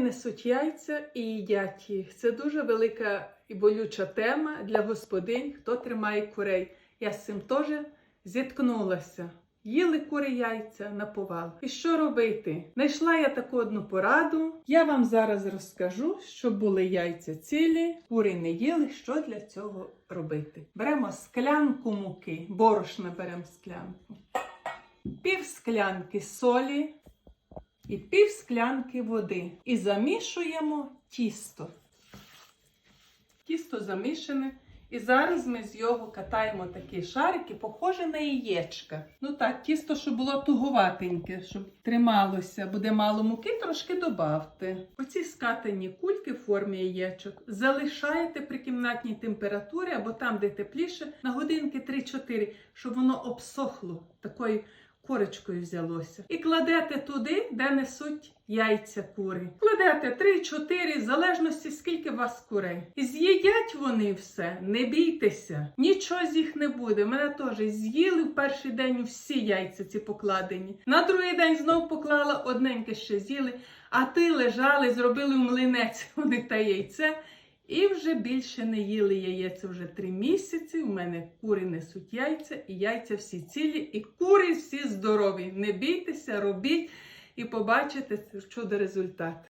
несуть яйця і їдять їх. Це дуже велика і болюча тема для господинь, хто тримає курей. Я з цим теж зіткнулася. Їли кури яйця на повал. І що робити? Знайшла я таку одну пораду. Я вам зараз розкажу, щоб були яйця цілі, кури не їли. Що для цього робити? Беремо склянку муки, борошна беремо склянку, пів склянки солі і пів склянки води. І замішуємо тісто. Тісто замішане. І зараз ми з його катаємо такі шарики, похоже на яєчка. Ну так, тісто, щоб було туговатеньке, щоб трималося, буде мало муки, трошки добавте. Оці скатані кульки в формі яєчок залишаєте при кімнатній температурі або там, де тепліше, на годинки 3-4, щоб воно обсохло такою корочкою взялося. І кладете туди, де несуть яйця кури. Кладете 3-4, в залежності скільки вас курей. І з'їдять вони все, не бійтеся. Нічого з їх не буде. Мене теж з'їли в перший день всі яйця ці покладені. На другий день знов поклала одненьке ще з'їли, а ти лежали, зробили в млинець вони та яйце. І вже більше не їли яєць вже три місяці. У мене кури несуть яйця, і яйця всі цілі, і кури всі здорові. Не бійтеся, робіть і побачите чудо результат.